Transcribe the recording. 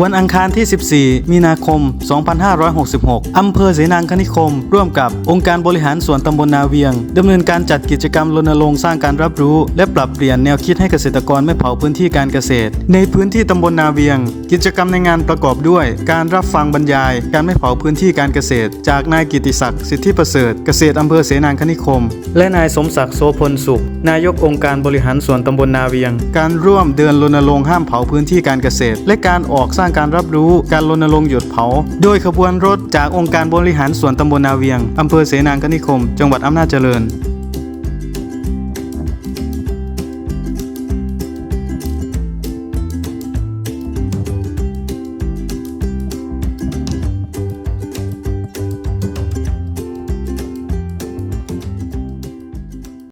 วันอังคารที่ 14 มีนาคม 2566 อำเภอเสนางคณิคม ร่วมกับองค์การบริหารส่วนตำบลนาเวียงดำเนินการจัดกิจกรรมรณรงค์สร้างการรับรู้ และปรับเปลี่ยนแนวคิดให้เกษตรกรไม่เผาพื้นที่การเกษตร ในพื้นที่ตำบลนาเวียง กิจกรรมในงานประกอบด้วย การรับฟังบรรยาย การไม่เผาพื้นที่การเกษตร จากนายกิติศักดิ์สิทธิประเสริฐเกษตรอำเภอเสนางคณิคม และนายสมศักดิ์โสพลสุข นายกองค์การบริหารส่วนตำบลนาเวียง การร่วมเดินรณรงค์ห้ามเผาพื้นที่การเกษตร และการออกสร้างการรับรู้การรณรงค์หยุดเผา โดยขบวนรถจากองค์การบริหารส่วนตำบลนาเวียงอำเภอเสนางคณิคม จังหวัดอำนาจเจริญ